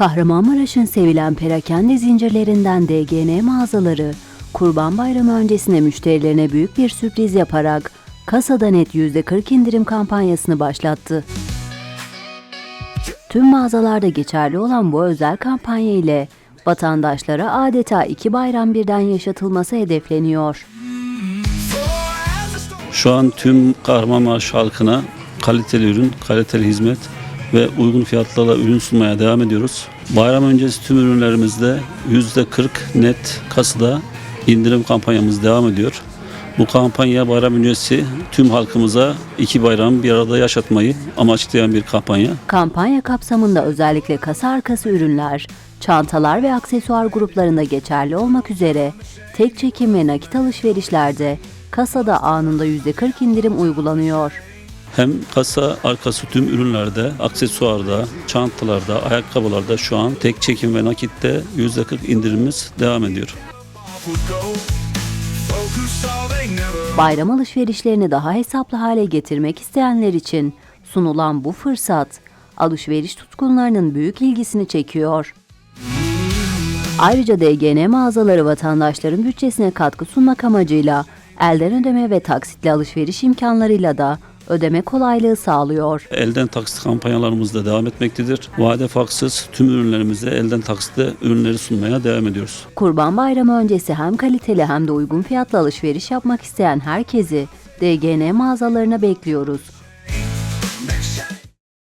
Kahramanmaraş'ın sevilen perakende zincirlerinden DGN mağazaları, Kurban Bayramı öncesine müşterilerine büyük bir sürpriz yaparak kasada net %40 indirim kampanyasını başlattı. Tüm mağazalarda geçerli olan bu özel kampanya ile vatandaşlara adeta iki bayram birden yaşatılması hedefleniyor. Şu an tüm Kahramanmaraş halkına kaliteli ürün, kaliteli hizmet ve uygun fiyatlarla ürün sunmaya devam ediyoruz. Bayram öncesi tüm ürünlerimizde %40 net kasada indirim kampanyamız devam ediyor. Bu kampanya bayram öncesi tüm halkımıza iki bayram bir arada yaşatmayı amaçlayan bir kampanya. Kampanya kapsamında özellikle kasa arkası ürünler, çantalar ve aksesuar gruplarında geçerli olmak üzere tek çekim ve nakit alışverişlerde kasada anında %40 indirim uygulanıyor. Hem kasa arkası tüm ürünlerde, aksesuarda, çantalarda, ayakkabılarda şu an tek çekim ve nakitte %40 indirimimiz devam ediyor. Focus never Bayram alışverişlerini daha hesaplı hale getirmek isteyenler için sunulan bu fırsat alışveriş tutkunlarının büyük ilgisini çekiyor. Ayrıca DGN mağazaları vatandaşların bütçesine katkı sunmak amacıyla elden ödeme ve taksitli alışveriş imkanlarıyla da ödeme kolaylığı sağlıyor. Elden taksit kampanyalarımız da devam etmektedir. Vade faksız tüm ürünlerimizde elden taksitle ürünleri sunmaya devam ediyoruz. Kurban Bayramı öncesi hem kaliteli hem de uygun fiyatlı alışveriş yapmak isteyen herkesi DGN mağazalarına bekliyoruz.